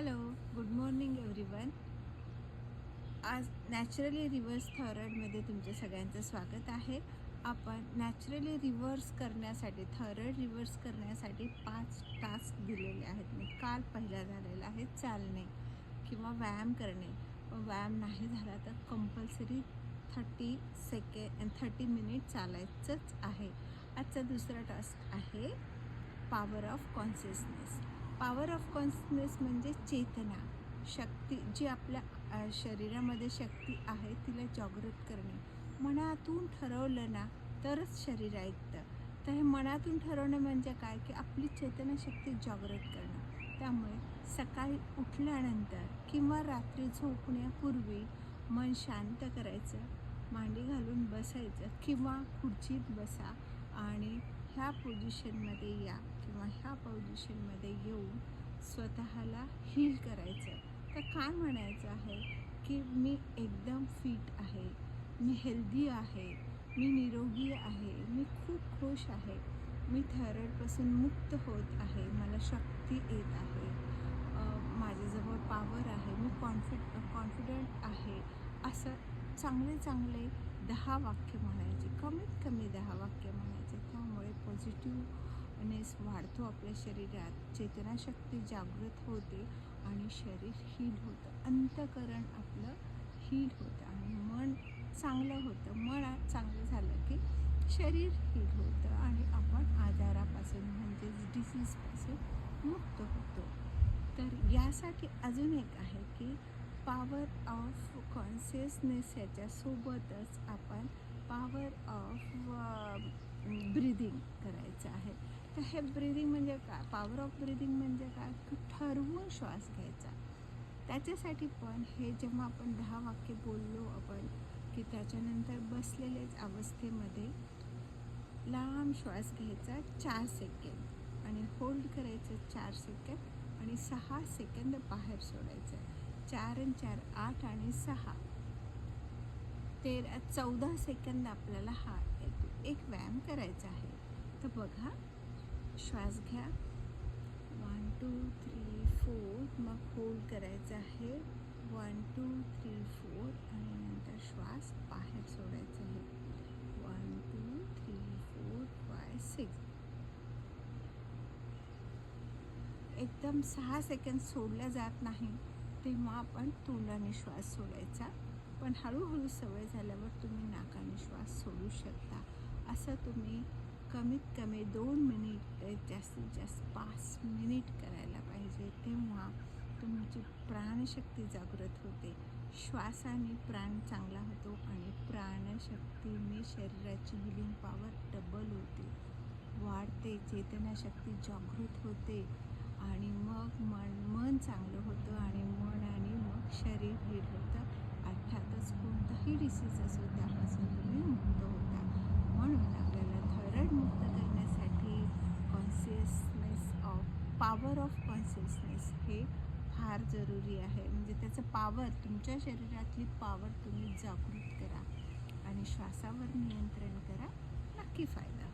Hello good morning everyone आज naturally reverse थॉयरॉईडमध्ये तुमच्या सगळ्यांचं स्वागत आहे. आपण नॅचरली रिव्हर्स करण्यासाठी थॉयरॉईड रिव्हर्स करण्यासाठी पाच टास्क दिलेले आहेत. मी काल पहिला झालेला आहे चालणे किंवा व्यायाम करणे. व्यायाम नाही झाला तर compulsory thirty second thirty minute चालायचंच आहे. आजचा दुसरा टास्क आहे power of consciousness power of consciousness म्हणजे चेतना. शक्ती जी आपल्या शरीरामध्ये शक्ती आहे तिला जागृत करणे. मनातून ठरवलं ना तरच शरीर ऐकतं. तर हे मनातून ठरवणं म्हणजे काय? की आपली चेतना शक्ती जागृत करणं. त्यामुळे सकाळी उठल्यानंतर किंवा रात्री झोपण्यापूर्वी मन शांत करायचं मांडी घालून बसायचं किंवा खुर्चीत बसा. आणि ह्या पोझिशनमध्ये या किंवा ह्या पोझिशनमध्ये येऊन स्वतःला हील करायचं. तर काय म्हणायचं आहे? की मी एकदम फिट आहे मी हेल्दी आहे मी निरोगी आहे मी खूप खुश आहे मी थायरॉईडपासून मुक्त होत आहे मला शक्ती येत आहे माझ्याजवळ पॉवर आहे मी कॉन्फिड कॉन्फिडंट आहे असं चांगले चांगले दहा वाक्य म्हणायचं. कमीत कमी दहा वाक्य म्हणायचे त्यामुळे पॉझिटिव्हनेस वाढतो आपल्या शरीरात चेतनाशक्ती जागृत होते आणि शरीर हील होतं अंतकरण आपलं हील होतं आणि मन चांगलं होतं मन चांगलं झालं की शरीर हील होतं आणि आपण आजारापासून म्हणजेच डिसीजपासून मुक्त होतो तर यासाठी अजून एक आहे की पॉवर ऑफ कॉन्शियसनेस ह्याच्यासोबतच आपण पॉवर ऑफ ब्रिदिंग करायचं आहे. तर हे ब्रिदिंग म्हणजे काय? पॉवर ऑफ ब्रिदिंग म्हणजे काय? ठरवून श्वास घ्यायचा. त्याच्यासाठी पण हे जेव्हा आपण दहा वाक्य बोललो आपण की त्याच्यानंतर बसलेल्याच अवस्थेमध्ये लांब श्वास घ्यायचा चार सेकंद आणि होल्ड करायचं चार सेकंद आणि सहा सेकंद बाहेर सोडायचं. चार आणि चार आठ आणि सहा. तेरा चौदा सेकंद आपल्याला हा एक व्यायाम करायचा आहे. तर बघा श्वास घ्या. वन टू थ्री फोर मग होल्ड करायचं आहे. वन टू थ्री फोर आणि नंतर श्वास बाहेर सोडायचा आहे. One two three four five six एकदम सहा सेकंद सोडल्या जात नाही. तेव्हा आपण तोंडाने श्वास सोडायचा. पण हळूहळू सवय झाल्यावर तुम्ही नाकाने श्वास सोडू शकता. असं तुम्ही कमीत कमी दोन मिनिट जास्तीत जास्त पाच मिनिट करायला पाहिजे. तेव्हा तुमची प्राणशक्ती जागृत होते. श्वासाने प्राण चांगला होतो आणि प्राणशक्तीने शरीराची हिलिंग पॉवर डबल होते. वाढते चेतनाशक्ती जागृत होते आणि मग मन मन चांगलं होतं आणि मन आणि मग शरीर हीट होतं अर्थातच कोणताही डिसीज असो त्यापासून तुम्ही मुक्त होता. म्हणून आपल्याला थरड मुक्त करण्यासाठी consciousness of power of consciousness हे फार जरुरी आहे. म्हणजे त्याचं पॉवर तुमच्या शरीरातली पॉवर तुम्ही जागृत करा आणि श्वासावर नियंत्रण करा. नक्की फायदा.